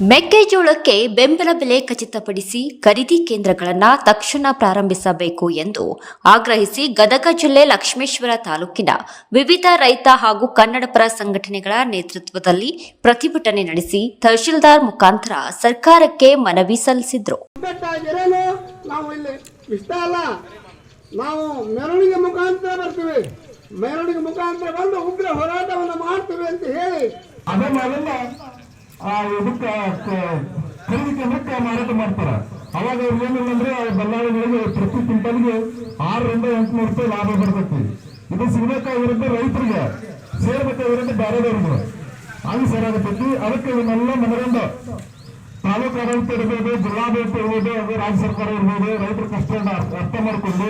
ಮೆಕ್ಕೆಜೋಳಕ್ಕೆ ಬೆಂಬಲ ಬೆಲೆ ಖಚಿತಪಡಿಸಿ ಖರೀದಿ ಕೇಂದ್ರಗಳನ್ನು ತಕ್ಷಣ ಪ್ರಾರಂಭಿಸಬೇಕು ಎಂದು ಆಗ್ರಹಿಸಿ ಗದಗ ಜಿಲ್ಲೆ ಲಕ್ಷ್ಮೇಶ್ವರ ತಾಲೂಕಿನ ವಿವಿಧ ರೈತ ಹಾಗೂ ಕನ್ನಡಪರ ಸಂಘಟನೆಗಳ ನೇತೃತ್ವದಲ್ಲಿ ಪ್ರತಿಭಟನೆ ನಡೆಸಿ ತಹಶೀಲ್ದಾರ್ ಮುಖಾಂತರ ಸರ್ಕಾರಕ್ಕೆ ಮನವಿ ಸಲ್ಲಿಸಿದರು. ಮುಖಾಂತರ ಆ ಇದಕ್ಕೆ ಖರೀದಿ ಕೇಂದ್ರಕ್ಕೆ ಮಾರಾಟ ಮಾಡ್ತಾರ. ಅವಾಗ ಅವ್ರು ಏನಿಲ್ಲಂದ್ರೆ ಆ ಬಳ್ಳಾರಿಗಳಿಗೆ ಪ್ರತಿ ಕ್ವಿಂಟಲ್ಗೆ ಆರರಿಂದ ಎಂಟುನೂರು ರೂಪಾಯಿ ಲಾಭ ಬರ್ತೈತಿ. ಇದು ಸಿಗ್ಬೇಕಾಗಿರೋದು ರೈತರಿಗೆ. ಸೇರ್ಬೇಕಾಗಿರೋದು ಬೇರೆದವ್ರಿಗೆ ಹಂಗೆ ಸರಿಯಾಗತೈತಿ ಅದಕ್ಕೆ ಇವನ್ನೆಲ್ಲ ಮನರಂದ ತಾಲೂಕು ಆಡಳಿತ ಇರ್ಬೋದು ಜಿಲ್ಲಾಡಳಿತ ಇರ್ಬೋದು ಅದು ರಾಜ್ಯ ಸರ್ಕಾರ ಇರ್ಬೋದು, ರೈತರ ಕಷ್ಟ ಅರ್ಥ ಮಾಡ್ಕೊಂಡು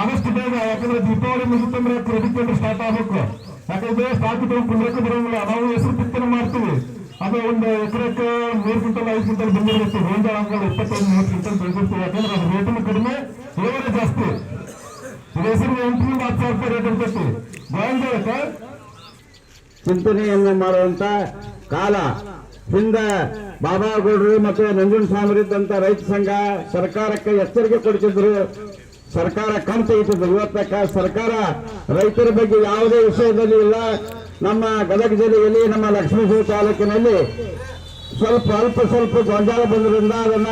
ಆದಷ್ಟು ಬೇಗ, ಯಾಕಂದ್ರೆ ದೀಪಾವಳಿ ಮುಗಿತಂದ್ರೆ ಕ್ರೆಡಿಟ್ ಕೇಂದ್ರ ಸ್ಟಾರ್ಟ್ ಆಗ್ಬೇಕು. ಯಾಕಂದ್ರೆ ಸ್ಟಾಕ್ ಇಟ್ಟು ಕುಂದ್ರಕ್ಕೆ ಬರೋಂಗಿಲ್ಲ. ನಾವು ಹೆಸರು ಬಿತ್ತನೆ ಅದು ಒಂದು ಎಕರೆಕ್ಕೆ ಮೂರು ಕ್ವಿಂಟಲ್, ಐದು ಕ್ವಿಂಟಲ್ ಬಂದಿರುತ್ತೆ. ಗೋಂಜಾಳ ಇಪ್ಪತ್ತೈದು ಕ್ವಿಂಟಲ್ ಕಡಿಮೆ ಜಾಸ್ತಿ. ಹೆಸರು ಎಂಟರಿಂದ ಹತ್ತು ಸಾವಿರ ರೂಪಾಯಿ ರೇಟ್ ಇರ್ತೈತಿ. ಚಿಂತನೆಯನ್ನು ಮಾಡುವಂತ ಕಾಲ. ಹಿಂದೆ ಬಾಬಾಗೌಡರು ಮತ್ತು ನಂಜುನ್ ಸ್ವಾಮಿರಿದ್ದಂತ ರೈತ ಸಂಘ ಸರ್ಕಾರಕ್ಕೆ ಎಚ್ಚರಿಕೆ ಕೊಡ್ತಿದ್ರು. ಸರ್ಕಾರ ಕಣ್ ತೆಗಿತಿದ್ರು ಇವತ್ತ ಸರ್ಕಾರ ರೈತರ ಬಗ್ಗೆ ಯಾವುದೇ ವಿಷಯದಲ್ಲಿ ಇಲ್ಲ. ನಮ್ಮ ಗದಗ ಜಿಲ್ಲೆಯಲ್ಲಿ ನಮ್ಮ ಲಕ್ಷ್ಮೀಪುರ ತಾಲೂಕಿನಲ್ಲಿ ಸ್ವಲ್ಪ ಅಲ್ಪ ಸ್ವಲ್ಪ ಗೊಂಜಾಳ ಬಂದ್ರಿಂದ ಅದನ್ನ